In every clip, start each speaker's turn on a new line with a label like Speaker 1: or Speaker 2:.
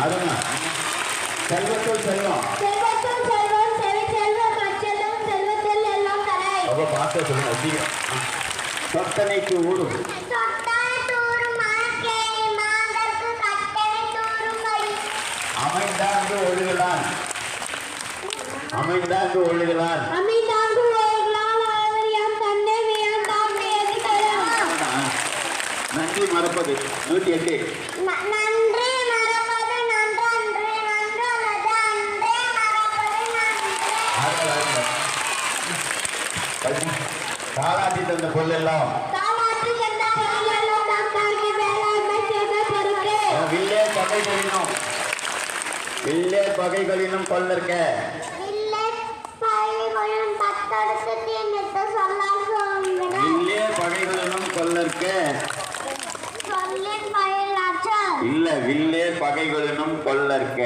Speaker 1: அருமை. செல்வத்துள் செல்வம்.
Speaker 2: செல்வத்துள் செல்வம் செவி செல்வம் அச்செல்வம் செல்வத்தில் எல்லாம் தலை.
Speaker 1: ரொம்ப பார்த்து சொல்லுங்க
Speaker 2: கட்டளை தூரும் வழி
Speaker 1: அமைந்தாங்கு ஒழுகலான். அமைந்தாங்கு ஒழுகலான்.
Speaker 2: அமைந்தாங்கு
Speaker 1: நன்றி மறப்பது. நூற்றி எட்டு.
Speaker 2: நன்றே
Speaker 1: தந்த பொருளெல்லாம்
Speaker 2: தாலாட்டு
Speaker 1: வில்லே பகைகளினும் வில்லே பகைகளினும்
Speaker 2: இல்லை
Speaker 1: வில்லே பகைகளினும் கொள்ளற்க இல்ல வில்லே பகைகளினும் கொள்ளற்க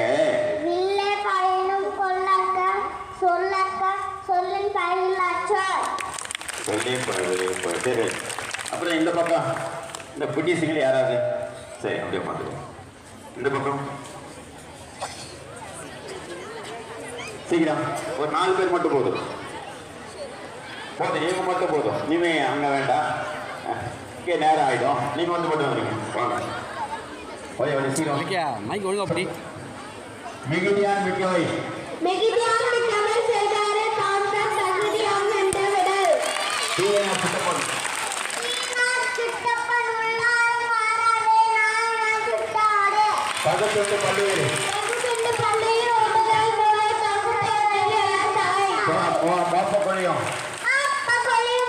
Speaker 1: சொல்லி ப- சரி அப்புறம் இந்த பக்கம் இந்த குட்டீஸுகள் யாராவது? சரி அப்படியே பார்த்துக்கோ. இந்த பக்கம். சீக்கிரம். ஒரு நாலு பேர் மட்டும் போதும். போதும் நீங்க மட்டும் போதும். நீங்க அங்க வேண்டாம். இங்கே நேரம் ஆயிடும். நீங்க வந்து மட்டும் வந்துருங்க வாங்க. ஓய் ஓய் சீக்கிரம்.
Speaker 3: மைக் ஒழுங்கா அப்படி
Speaker 1: மிகுதியான் மிக்கவை.
Speaker 2: மிகுதியான தமிழ்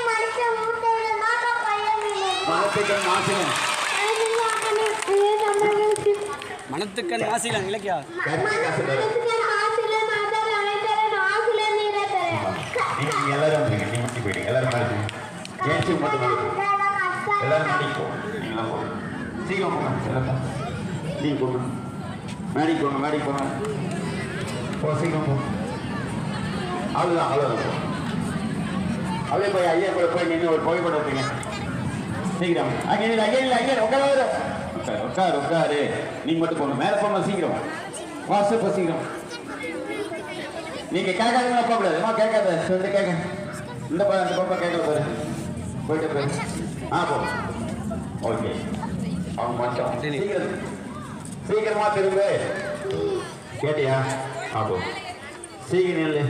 Speaker 2: மனுஷ மூட்டையில் மாப்ப கொள்ளையும் இல்லை.
Speaker 1: மனத்துக்கு நாசினம்
Speaker 3: மனத்துக்கண் ஆசையில இலக்கியா
Speaker 1: ஏன்ச்சி மட்டும் எல்லாரும் மேடைக்கு போங்க. நீங்களாம் போங்க. சீக்கிரம் போங்க. எல்லாரும் நீங்க போகணும் மேடி போங்க. மேடி போங்க. போ சீக்கிரம் போ. அவ்வளோதான் அவ்வளோதான் அப்படியே போய் ஐயா கூட போய் நின்று ஒரு புகைப்படம் எடுத்துங்க சீக்கிரம். அங்கே இல்லை அங்கே இல்லை அங்கே உட்காரு உட்காரு. உட்காரு நீங்க மட்டும் போங்க. மேலே போங்க சீக்கிரம். வாசு போ சீக்கிரம். நீங்கள் கேட்காதுன்னு அப்பா கூடாது கேட்காத. சொல்லி கேட்க இந்த பா அந்த பாப்பா கேட்கல பாரு. போயிட்டு போய் ஆ போ ஓகே அவங்க மட்டும் சீக்கிரம் சீக்கிரமா திரும்ப கேட்டியா ஆ போ சீக்கிரம் இல்லை